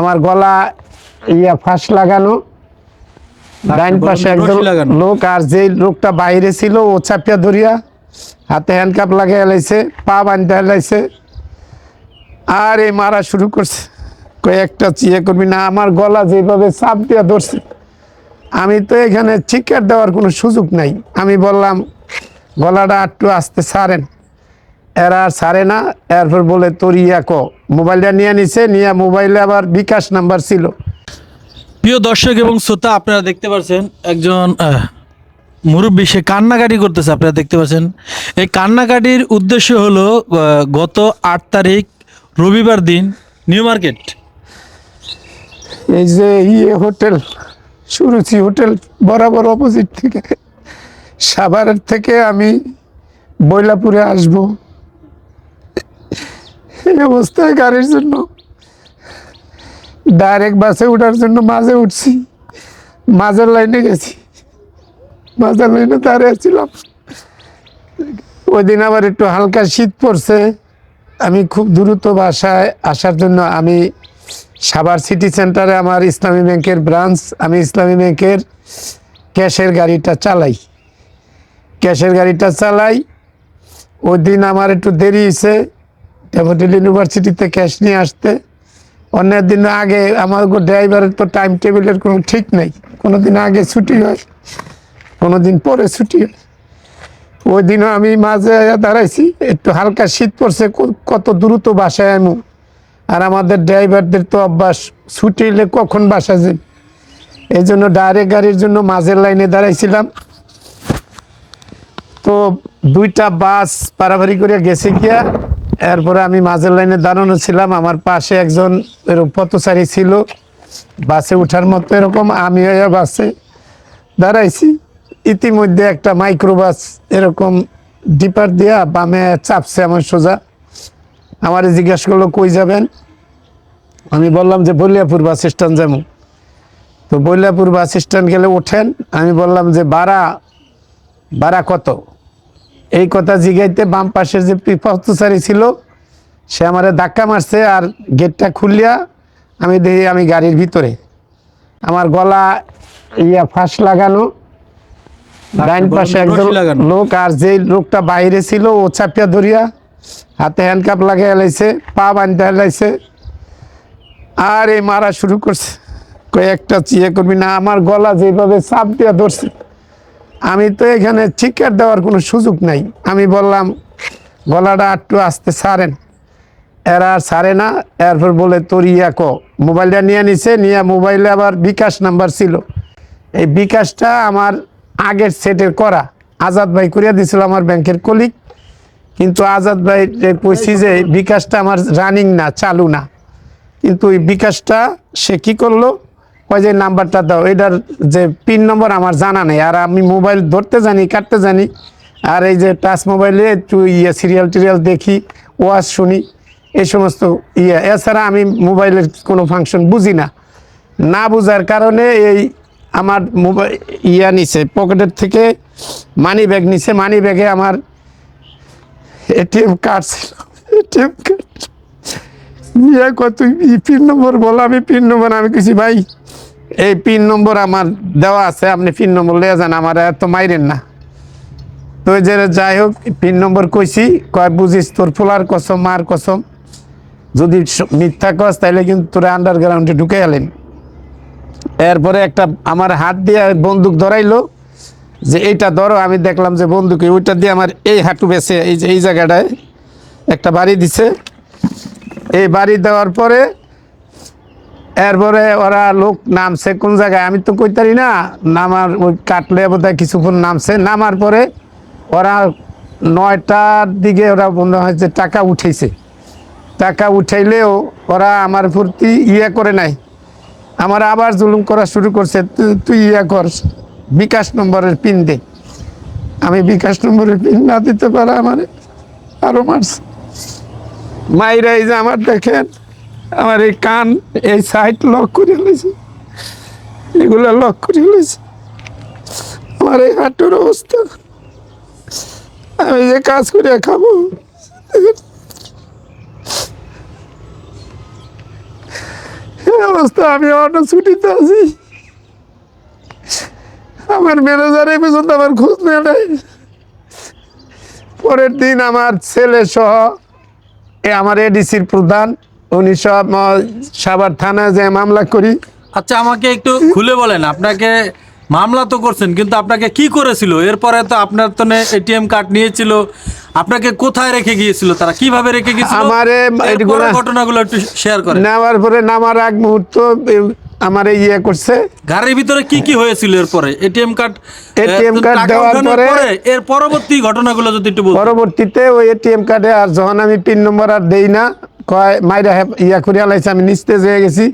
আমার গলা ইয়া ফাঁস লাগানো ডাইন পাশে একজন লোক আর যে লোকটা বাইরে ছিল ও চাপিয়া ধরিয়া হাতে হ্যান্ডকাপ লাগিয়ে লাইছে পা বাঁধতে লাইছে। আর এই মারা শুরু করছে। কয়েকটা চিয়ে করবি না আমার গলা যেভাবে চাপ দিয়া ধরছে আমি তো এখানে চিকার দেওয়ার কোনো সুযোগ নাই। আমি বললাম গলাটা একটু আসতে ছাড়েন এরা আর ছাড়ে না এরপর বলে তোর ইয়া ক? মোবাইলটা নিয়ে নিছে নিয়ে মোবাইলে আবার বিকাশ নাম্বার ছিল। প্রিয় দর্শক এবং শ্রোতা আপনারা দেখতে পাচ্ছেন একজন মুরব্বী সে কান্নাকাটি করতেছে আপনারা দেখতে পাচ্ছেন এই কান্নাকাটির উদ্দেশ্য হলো গত আট তারিখ রবিবার দিন নিউ মার্কেট। এই যে ইয়ে হোটেল সুরুচি হোটেল বরাবর অপোজিট থেকে সাভারের থেকে আমি বৈলাপুরে আসব। এই অবস্থায় গাড়ির জন্য। ডাইরেক্ট বাসে ওঠার জন্য মাঝে উঠছি। মাঝের লাইনে গেছি। মাঝের লাইনে দাঁড়িয়ে ছিলাম। ওই দিন আবার একটু হালকা শীত পড়ছে। আমি খুব দ্রুত বাসায় আসার জন্য আমি সাভার সিটি সেন্টারে আমার ইসলামী ব্যাংকের ব্রাঞ্চ, আমি ইসলামী ব্যাংকের ক্যাশের গাড়িটা চালাই। ক্যাশের গাড়িটা চালাই। ওই দিন আমার একটু দেরি হয়েছে। ডেভোটেল ইউনিভার্সিটিতে ক্যাশ নিয়ে আসতে। অন্যের দিন আগে আমার ড্রাইভারের তো টাইম টেবিলের কোনো ঠিক নেই। কোনো দিন আগে ছুটি হয় কোনো দিন পরে ছুটি হয়। ওই দিনও আমি মাঝে দাঁড়াইছি, একটু হালকা শীত পড়ছে কত দ্রুত বাসায় আমি আর আমাদের ড্রাইভারদের তো অভ্যাস, ছুটি এলে কখন বাসা যাই? এই জন্য ডাইরেক্ট গাড়ির জন্য মাঝের লাইনে দাঁড়াইছিলাম। তো দুইটা বাস পারাপারি করে গেছে গিয়া এরপরে আমি মাঝের লাইনে দাঁড়ানো ছিলাম। আমার পাশে একজন পথচারী ছিল। বাসে ওঠার মতো এরকম আমি বাসে দাঁড়াইছি। ইতিমধ্যে একটা মাইক্রোবাস এরকম ডিপার দিয়া বামে চাপছে আমার সোজা। আমার জিজ্ঞাসা করল, কই যাবেন? আমি বললাম যে, বলিয়াপুর বাস স্ট্যান্ড যাব। তো বলিয়াপুর বাস স্ট্যান্ড গেলে ওঠেন। আমি বললাম যে, ভাড়া ভাড়া কত? এই কথা জিগাইতে বাম পাশের যে পথচারী ছিল সে আমারে ধাক্কা মারছে আর গেটটা খুলিয়া আমি দেখি আমি গাড়ির ভিতরে। আমার গলা ইয়া ফাঁস লাগানো ডাইন পাশে একজন লোক আর যে লোকটা বাইরে ছিল ও চাপিয়া ধরিয়া হাতে হ্যান্ডকাপ লাগিয়ে লাইছে পা বাঁধতে লাইছে। আর এই মারা শুরু করছে। কয়েকটা চিয়ে করবি না আমার গলা যেভাবে চাপ দিয়া ধরছে। আমি তো এখানে চিকার দেওয়ার কোনো সুযোগ নাই। আমি বললাম, গলাটা একটু আসতে ছাড়েন। এরা আর ছাড়ে না, এরপর বলে, তোর ইয়া ক? মোবাইলটা নিয়ে নিছে, নিয়ে মোবাইলে আবার বিকাশ নাম্বার ছিল। এই বিকাশটা আমার আগের সেটের করা। আজাদ ভাই করিয়া দিছিল আমার ব্যাংকের কলিগ। কিন্তু আজাদ ভাই যে কইছি যে বিকাশটা আমার রানিং না, চালু না। কিন্তু এই বিকাশটা সে কী করল? ওই যে নাম্বারটা দাও, এটার যে পিন নম্বর আমার জানা নেই। আর আমি মোবাইল ধরতে জানি, কাটতে জানি। আর এই যে টাচ মোবাইলে একটু ইয়ে সিরিয়াল টিরিয়াল দেখি, ওয়াজ শুনি, এই সমস্ত ইয়ে। এছাড়া আমি মোবাইলের কোনো ফাংশন বুঝি না। না বুঝার কারণে এই আমার মোবাইল ইয়া নিছে, পকেটের থেকে মানি ব্যাগ নিছে। মানি ব্যাগে আমার এটিএম কার্ড ছিল। এটিএম কার্ড নিয়ে কত পিন নম্বর বলো, আমি পিন নম্বর, আমি কিছু ভাই এই পিন নম্বর আমার দেওয়া আছে, আপনি পিন নম্বর লিয়ে যান, আমার এত মাইরেন না। তো যে যাই হোক, পিন নম্বর কইছি, কয় বুঝিস তোর ফুলার কসম, মার কসম। যদি মিথ্যা কস তাহলে কিন্তু তোরা আন্ডারগ্রাউন্ডে ঢুকে গেলেন এরপরে একটা আমার হাত দিয়ে বন্দুক ধরাইলো, যে এইটা ধরো, আমি দেখলাম যে বন্দুকে ওইটা দিয়ে আমার এই হাঁটু বেছে, এই যে এই জায়গাটায় একটা বাড়ি দিছে। এই বাড়ি দেওয়ার পরে এরপরে ওরা লোক নামছে কোন জায়গায়? আমি তো কইতারি না, নামার ওই কাটলে বোধহয় কিছুক্ষণ নামছে। নামার পরে ওরা নয়টার দিকে ওরা মনে হয় যে টাকা উঠেছে টাকা উঠাইলেও ওরা আমার প্রতি ইয়ে করে নাই। আমার আবার জুলুম করা শুরু করছে। তুই ইয়ে কর, বিকাশ নম্বরের পিন দে। আমি বিকাশ নম্বরের পিন না দিতে পারা আমার। আরও মারছে। মাইরা এই যে আমার দেখেন। আমার এই কান, এই সাইড লক করে লইছে এগুলো লক করে লইছে আমার এই হাঁটুর অবস্থা। আমি যে কাজ করে খাব অবস্থা আমি অটো ছুটিতে আছি। আমার ম্যানেজার এই পর্যন্ত আমার খোঁজ নেয় নাই। পরের দিন আমার ছেলে সহ এ আমার এডিসির প্রধান উনি সব আহ, থানায় যে মামলা করি। আচ্ছা আমাকে একটু খুলে বলেন আপনাকে মামলা তো করছেন কিন্তু আপনাকে কি করেছিল? এরপরে তো আপনার তো এটিএম কার্ড নিয়েছিল আপনাকে কোথায় রেখে গিয়েছিল তারা? কীভাবে রেখে গিয়েছিল? আমারে ঘটনাগুলো একটু শেয়ার করেন। নেওয়ার পরে নামার এক মুহূর্ত আমার ইয়ে করছে। গাড়ির ভিতরে কি কি হয়েছিল এরপরে? এটিএম কার্ড এটিএম কার্ড দেওয়ার পরে- এর পরবর্তী ঘটনাগুলো যদি একটু পরবর্তীতে ওই এটিএম কার্ডে আর যখন আমি পিন নম্বর আর দেই না কয় মাইরা ইয়া করিয়া লাইছে আমি নিস্তেজ হয়ে গেছি।